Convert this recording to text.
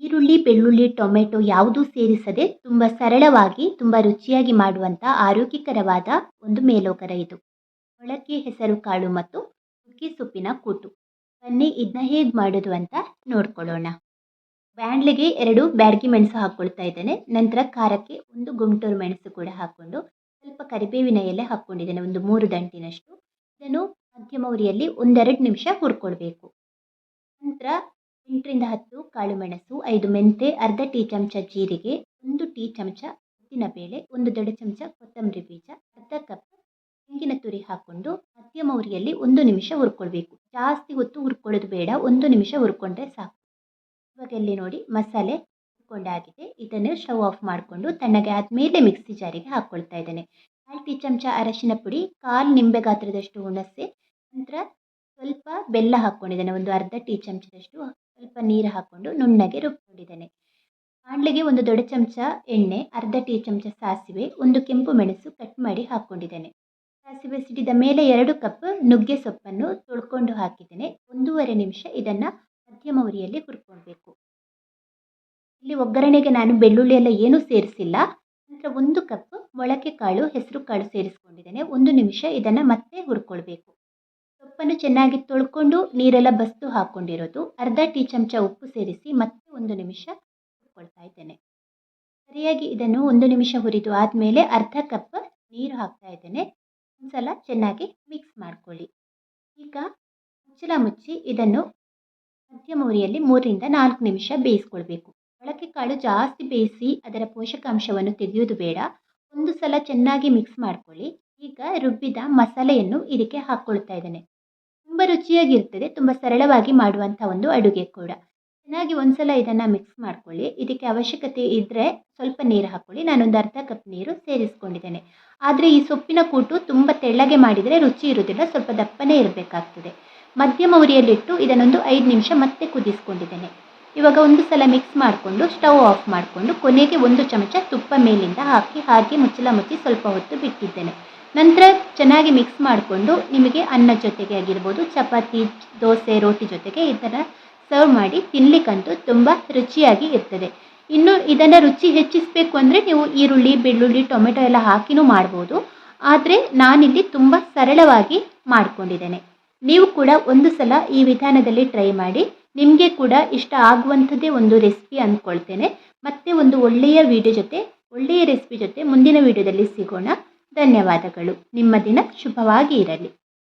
ಈರುಳ್ಳಿ, ಬೆಳ್ಳುಳ್ಳಿ, ಟೊಮೆಟೊ ಯಾವುದೂ ಸೇರಿಸದೆ ತುಂಬ ಸರಳವಾಗಿ, ತುಂಬ ರುಚಿಯಾಗಿ ಮಾಡುವಂಥ ಆರೋಗ್ಯಕರವಾದ ಒಂದು ಮೇಲೋಗರ ಇದು. ಮೊಳಕೆ, ಹೆಸರು ಕಾಳು ಮತ್ತು ನುಗ್ಗೆ ಸೊಪ್ಪಿನ ಕೂಟು. ಬನ್ನಿ ಇದನ್ನ ಹೇಗೆ ಮಾಡೋದು ಅಂತ ನೋಡ್ಕೊಳ್ಳೋಣ. ಬ್ಯಾಂಡ್ಲಿಗೆ ಎರಡು ಬ್ಯಾಡ್ಗಿ ಮೆಣಸು ಹಾಕ್ಕೊಳ್ತಾ ಇದ್ದೇನೆ. ನಂತರ ಖಾರಕ್ಕೆ ಒಂದು ಗುಂಟೂರು ಮೆಣಸು ಕೂಡ ಹಾಕ್ಕೊಂಡು, ಸ್ವಲ್ಪ ಕರಿಬೇವಿನ ಎಲೆ ಹಾಕ್ಕೊಂಡಿದ್ದೇನೆ, ಒಂದು ಮೂರು ದಂಟಿನಷ್ಟು. ಇದನ್ನು ಮಧ್ಯಮ ಉರಿಯಲ್ಲಿ ಒಂದೆರಡು ನಿಮಿಷ ಹುರ್ಕೊಳ್ಬೇಕು. ನಂತರ ಎಂಟರಿಂದ ಹತ್ತು, ಕಾಳು ಮೆಣಸು, ಐದು ಮೆಂತೆ, ಅರ್ಧ ಟೀ ಚಮಚ ಜೀರಿಗೆ, ಒಂದು ಟೀ ಚಮಚ ಉದ್ದಿನಬೇಳೆ ಒಂದು ದೊಡ್ಡ ಚಮಚ ಕೊತ್ತಂಬರಿ ಬೀಜ, ಅರ್ಧ ಕಪ್ ತೆಂಗಿನ ತುರಿ ಹಾಕ್ಕೊಂಡು ಮಧ್ಯಮ ಉರಿಯಲ್ಲಿ ಒಂದು ನಿಮಿಷ ಹುರ್ಕೊಳ್ಬೇಕು. ಜಾಸ್ತಿ ಹೊತ್ತು ಹುರ್ಕೊಳ್ಳೋದು ಬೇಡ, ಒಂದು ನಿಮಿಷ ಹುರ್ಕೊಂಡ್ರೆ ಸಾಕು. ಇವಾಗ ಇಲ್ಲಿ ನೋಡಿ ಮಸಾಲೆ ಹುರ್ಕೊಂಡಾಗಿದೆ ಇದನ್ನು ಸ್ಟವ್ ಆಫ್ ಮಾಡಿಕೊಂಡು ತಣ್ಣಗೆ ಆದಮೇಲೆ ಮಿಕ್ಸಿ ಜಾರಿಗೆ ಹಾಕ್ಕೊಳ್ತಾ ಇದ್ದೇನೆ. ಕಾಲು ಟೀ ಚಮಚ ಅರಶಿನ ಪುಡಿ, ಕಾಲು ನಿಂಬೆ ಗಾತ್ರದಷ್ಟು ಹುಣಸೆ, ನಂತರ ಸ್ವಲ್ಪ ಬೆಲ್ಲ ಹಾಕ್ಕೊಂಡಿದ್ದೇನೆ ಒಂದು ಅರ್ಧ ಟೀ ಚಮಚದಷ್ಟು ಸ್ವಲ್ಪ ನೀರು ಹಾಕ್ಕೊಂಡು ನುಣ್ಣಗೆ ರುಬ್ಕೊಂಡಿದ್ದೇನೆ. ಬಾಣಲೆಗೆ ಒಂದು ದೊಡ್ಡ ಚಮಚ ಎಣ್ಣೆ, ಅರ್ಧ ಟೀ ಚಮಚ ಸಾಸಿವೆ, ಒಂದು ಕೆಂಪು ಮೆಣಸು ಕಟ್ ಮಾಡಿ ಹಾಕ್ಕೊಂಡಿದ್ದೇನೆ ಸಾಸಿವೆ ಸಿಡಿದ ಮೇಲೆ ಎರಡು ಕಪ್ ನುಗ್ಗೆ ಸೊಪ್ಪನ್ನು ತೊಳ್ಕೊಂಡು ಹಾಕಿದ್ದೇನೆ. ಒಂದೂವರೆ ನಿಮಿಷ ಇದನ್ನು ಮಧ್ಯಮ ಉರಿಯಲ್ಲಿ ಹುರ್ಕೊಳ್ಬೇಕು. ಇಲ್ಲಿ ಒಗ್ಗರಣೆಗೆ ನಾನು ಬೆಳ್ಳುಳ್ಳಿ ಎಲ್ಲ ಏನೂ ಸೇರಿಸಿಲ್ಲ. ನಂತರ ಒಂದು ಕಪ್ ಮೊಳಕೆ ಕಾಳು, ಹೆಸರು ಕಾಳು ಸೇರಿಸ್ಕೊಂಡಿದ್ದೇನೆ. ಒಂದು ನಿಮಿಷ ಇದನ್ನು ಮತ್ತೆ ಹುರ್ಕೊಳ್ಬೇಕು. ಸೊಪ್ಪನ್ನು ಚೆನ್ನಾಗಿ ತೊಳ್ಕೊಂಡು ನೀರೆಲ್ಲ ಬಸ್ತು ಹಾಕ್ಕೊಂಡಿರೋದು. ಅರ್ಧ ಟೀ ಚಮಚ ಉಪ್ಪು ಸೇರಿಸಿ ಮತ್ತೆ ಒಂದು ನಿಮಿಷ ಹುರ್ಕೊಳ್ತಾ ಇದ್ದೇನೆ. ಸರಿಯಾಗಿ ಇದನ್ನು ಒಂದು ನಿಮಿಷ ಹುರಿದು ಆದಮೇಲೆ ಅರ್ಧ ಕಪ್ ನೀರು ಹಾಕ್ತಾ ಇದ್ದೇನೆ. ಒಂದ್ಸಲ ಚೆನ್ನಾಗಿ ಮಿಕ್ಸ್ ಮಾಡ್ಕೊಳ್ಳಿ. ಈಗ ಮುಚ್ಚಲ ಮುಚ್ಚಿ ಇದನ್ನು ಮಧ್ಯಮ ಉರಿಯಲ್ಲಿ ಮೂರರಿಂದ ನಾಲ್ಕು ನಿಮಿಷ ಬೇಯಿಸ್ಕೊಳ್ಬೇಕು. ಮೊಳಕೆ ಕಾಳು ಜಾಸ್ತಿ ಬೇಯಿಸಿ ಅದರ ಪೋಷಕಾಂಶವನ್ನು ತೆಗೆಯುವುದು ಬೇಡ. ಒಂದು ಸಲ ಚೆನ್ನಾಗಿ ಮಿಕ್ಸ್ ಮಾಡ್ಕೊಳ್ಳಿ. ಈಗ ರುಬ್ಬಿದ ಮಸಾಲೆಯನ್ನು ಇದಕ್ಕೆ ಹಾಕ್ಕೊಳ್ತಾ ಇದ್ದೇನೆ. ತುಂಬ ರುಚಿಯಾಗಿರ್ತದೆ, ತುಂಬ ಸರಳವಾಗಿ ಮಾಡುವಂಥ ಒಂದು ಅಡುಗೆ ಕೂಡ. ಚೆನ್ನಾಗಿ ಒಂದ್ಸಲ ಇದನ್ನು ಮಿಕ್ಸ್ ಮಾಡ್ಕೊಳ್ಳಿ. ಇದಕ್ಕೆ ಅವಶ್ಯಕತೆ ಇದ್ದರೆ ಸ್ವಲ್ಪ ನೀರು ಹಾಕ್ಕೊಳ್ಳಿ. ನಾನೊಂದು ಅರ್ಧ ಕಪ್ ನೀರು ಸೇರಿಸ್ಕೊಂಡಿದ್ದೇನೆ. ಆದರೆ ಈ ಸೊಪ್ಪಿನ ಕೂಟು ತುಂಬ ತೆಳ್ಳಗೆ ಮಾಡಿದರೆ ರುಚಿ ಇರೋದಿಲ್ಲ ಸ್ವಲ್ಪ ದಪ್ಪನೇ ಇರಬೇಕಾಗ್ತದೆ. ಮಧ್ಯಮ ಉರಿಯಲ್ಲಿಟ್ಟು ಇದನ್ನೊಂದು ಐದು ನಿಮಿಷ ಮತ್ತೆ ಕುದಿಸ್ಕೊಂಡಿದ್ದೇನೆ. ಇವಾಗ ಒಂದು ಸಲ ಮಿಕ್ಸ್ ಮಾಡಿಕೊಂಡು ಸ್ಟವ್ ಆಫ್ ಮಾಡಿಕೊಂಡು ಕೊನೆಗೆ ಒಂದು ಚಮಚ ತುಪ್ಪ ಮೇಲಿಂದ ಹಾಕಿ, ಹಾಗೆ ಮುಚ್ಚಲ ಮುಚ್ಚಿ ಸ್ವಲ್ಪ ಹೊತ್ತು ಬಿಟ್ಟಿದ್ದೇನೆ. ನಂತರ ಚೆನ್ನಾಗಿ ಮಿಕ್ಸ್ ಮಾಡಿಕೊಂಡು ನಿಮಗೆ ಅನ್ನ ಜೊತೆಗೆ ಆಗಿರ್ಬೋದು, ಚಪಾತಿ, ದೋಸೆ, ರೋಟಿ ಜೊತೆಗೆ ಇದನ್ನು ಸರ್ವ್ ಮಾಡಿ ತಿನ್ನಲಿಕ್ಕಂತೂ ತುಂಬ ರುಚಿಯಾಗಿ ಇರ್ತದೆ. ಇನ್ನು ಇದನ್ನು ರುಚಿ ಹೆಚ್ಚಿಸಬೇಕು ಅಂದರೆ ನೀವು ಈರುಳ್ಳಿ, ಬೆಳ್ಳುಳ್ಳಿ, ಟೊಮೆಟೊ ಎಲ್ಲ ಹಾಕಿನೂ ಮಾಡ್ಬೋದು. ಆದರೆ ನಾನಿಲ್ಲಿ ತುಂಬ ಸರಳವಾಗಿ ಮಾಡಿಕೊಂಡಿದ್ದೇನೆ. ನೀವು ಕೂಡ ಒಂದು ಸಲ ಈ ವಿಧಾನದಲ್ಲಿ ಟ್ರೈ ಮಾಡಿ ನಿಮಗೆ ಕೂಡ ಇಷ್ಟ ಆಗುವಂಥದ್ದೇ ಒಂದು ರೆಸಿಪಿ ಅಂದ್ಕೊಳ್ತೇನೆ. ಮತ್ತೆ ಒಂದು ಒಳ್ಳೆಯ ವಿಡಿಯೋ ಜೊತೆ, ಒಳ್ಳೆಯ ರೆಸಿಪಿ ಜೊತೆ ಮುಂದಿನ ವಿಡಿಯೋದಲ್ಲಿ ಸಿಗೋಣ. ಧನ್ಯವಾದಗಳು. ನಿಮ್ಮ ದಿನ ಶುಭವಾಗಿ ಇರಲಿ.